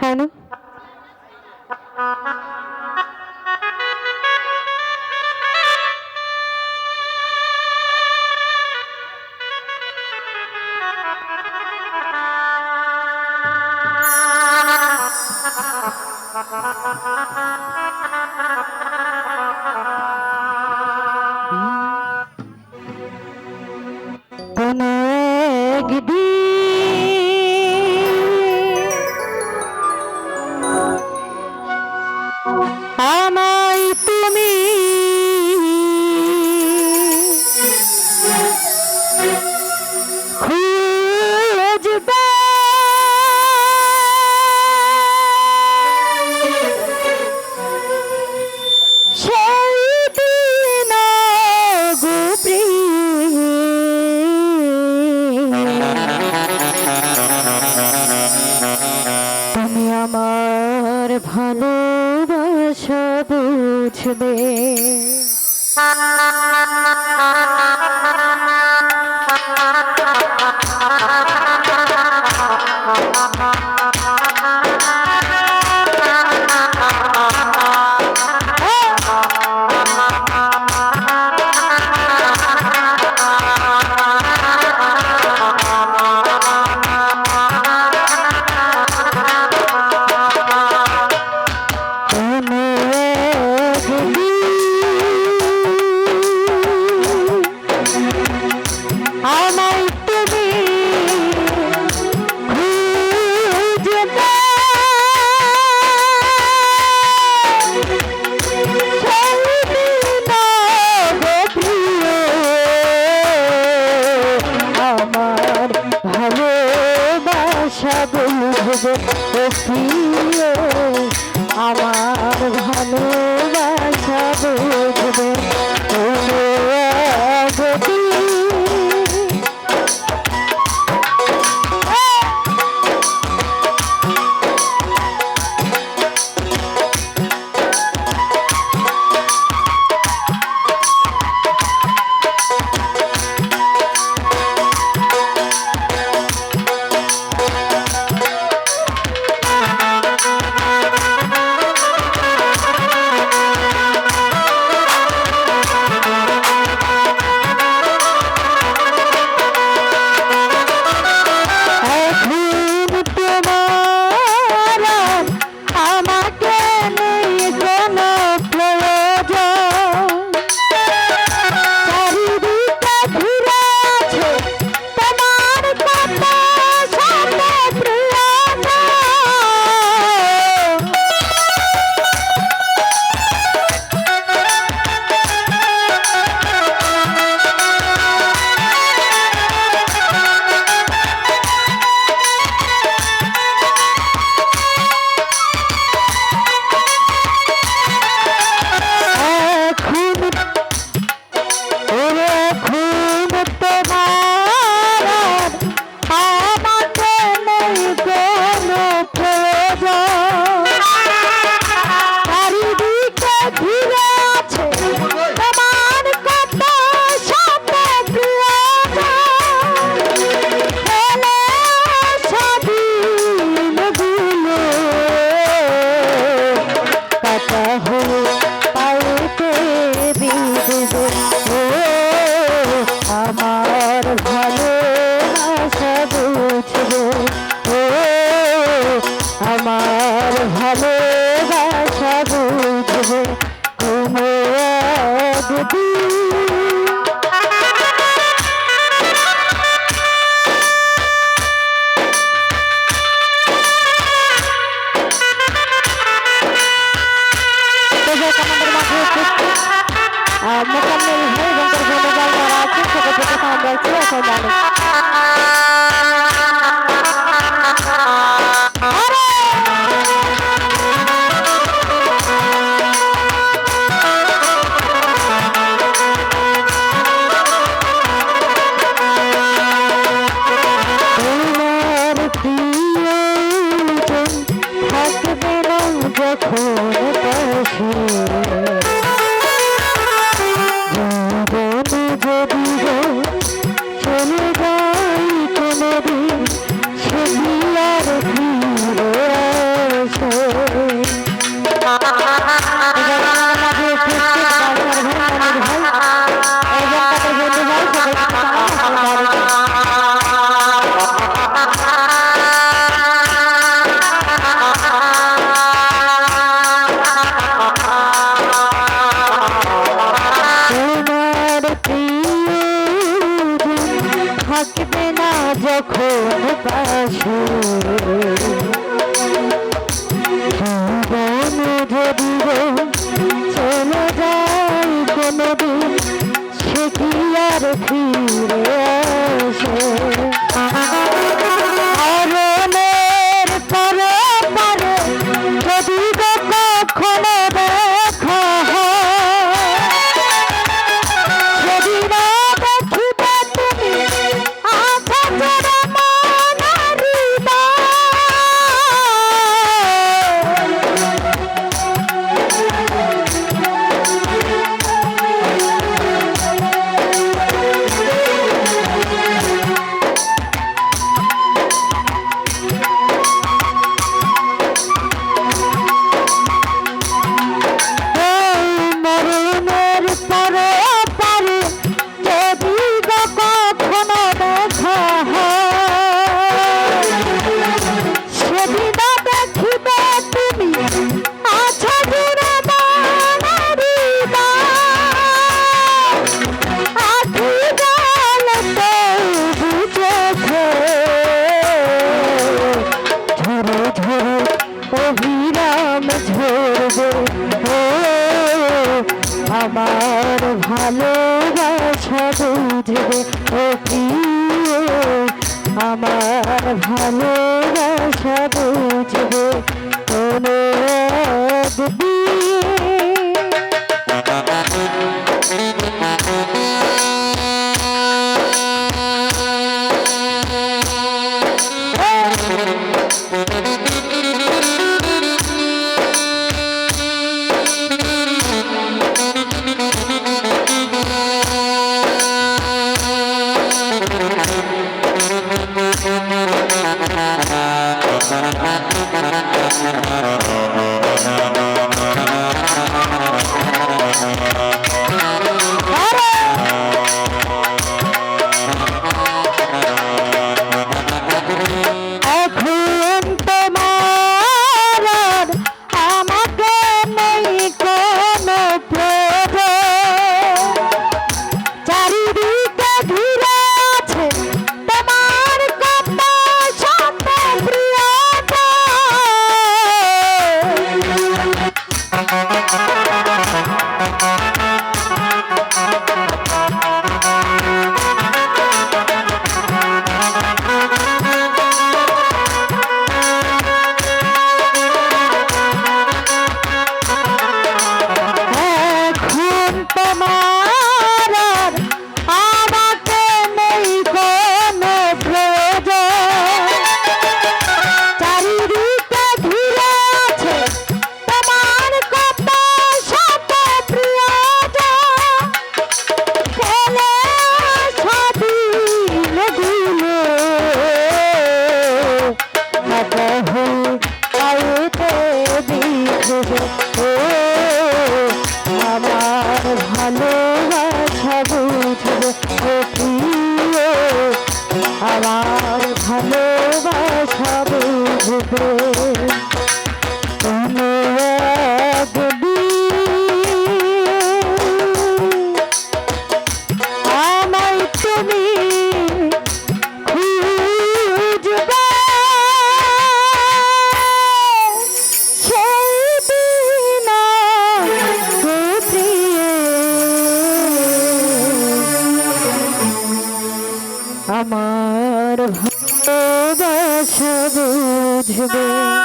হ্যাঁ না বুঝবে ও যখন থাকবে না যখন পাশে। জীবন যদি চলে যায় কোনোদিন সে কি আর ফিরে আসে? বুঝবে ও প্রিয় আমার ভালোবাসা বুঝবে ও Thank ভুবে Thanksgiving.